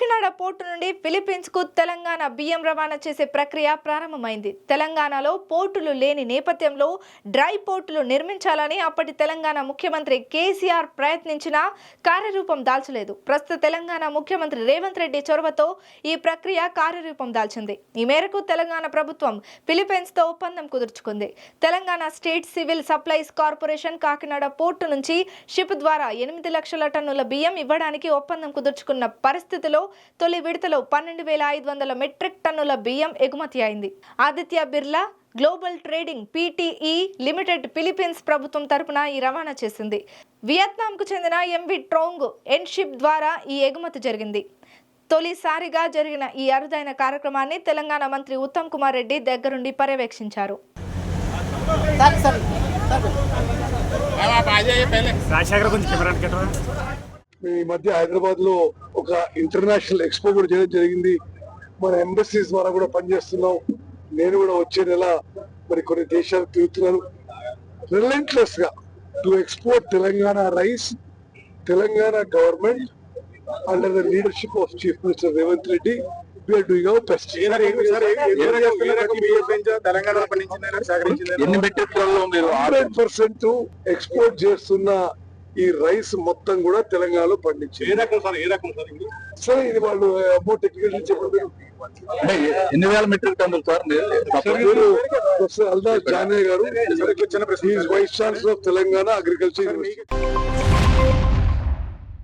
Kakinada port నుండి ఫిలిప్పీన్స్కు తెలంగాణ బియ్యం రవాణా చేసే ప్రక్రియ ప్రారంభమైంది. తెలంగాణలో పోర్టులు లేని నేపథ్యంలో డ్రై పోర్టులు నిర్మించాలని అప్పటి తెలంగాణ ముఖ్యమంత్రి కేసీఆర్ ప్రయత్నించినా కార్యరూపం దాల్చలేదు. ప్రస్తుత తెలంగాణ ముఖ్యమంత్రి రేవంత్ రెడ్డి చొరవతో ఈ ప్రక్రియ కార్యరూపం దాల్చింది. ఈ మేరకు తెలంగాణ ప్రభుత్వం ఫిలిపీన్స్తో ఒప్పందం కుదుర్చుకుంది. Telangana state civil supplies corporation Kakinada port నుంచి షిప్ ద్వారా ఎనిమిది లక్షల టన్నుల బియ్యం ఇవ్వడానికి ఒప్పందం కుదుర్చుకున్న పరిస్థితిలో తొలి విడతలో పన్నెండు వేల ఐదు వందల మెట్రిక్ టన్నుల బియ్యం ఎగుమతి అయింది. Aditya Birla global trading PTE limited Philippines ప్రభుత్వం తరపున ఈ రవాణా చేసింది. వియత్నాంకు చెందిన ఎంవి ట్రోంగ్ ఎన్షిప్ ద్వారా ఈ ఎగుమతి జరిగింది. తొలిసారిగా జరిగిన ఈ అరుదైన కార్యక్రమాన్ని తెలంగాణ మంత్రి ఉత్తమ్ కుమార్ రెడ్డి దగ్గరుండి పర్యవేక్షించారు. ఈ మధ్య హైదరాబాద్లో ఒక ఇంటర్నేషనల్ ఎక్స్పో కూడా చేయడం జరిగింది. మన ఎంబసీస్ ద్వారా కూడా పనిచేస్తున్నాం. నేను కూడా వచ్చే నెల మరి కొన్ని దేశాలు తిరుగుతున్నాను. రిలెంట్లెస్గా to export Telangana rice Telangana government under the leadership of chief minister Revanth Reddy. Export చేస్తున్న ఈ రైస్ మొత్తం కూడా తెలంగాణలో ఏ రకం సార్? ఏ రకం సార్ ఇది? సరే ఇది వాళ్ళు టెక్నికల్ అంటే ఎన్ని వేల మెట్రిక్ టన్నులు సార్? అల్దా జానే గారు vice chancellor of Telangana agriculture university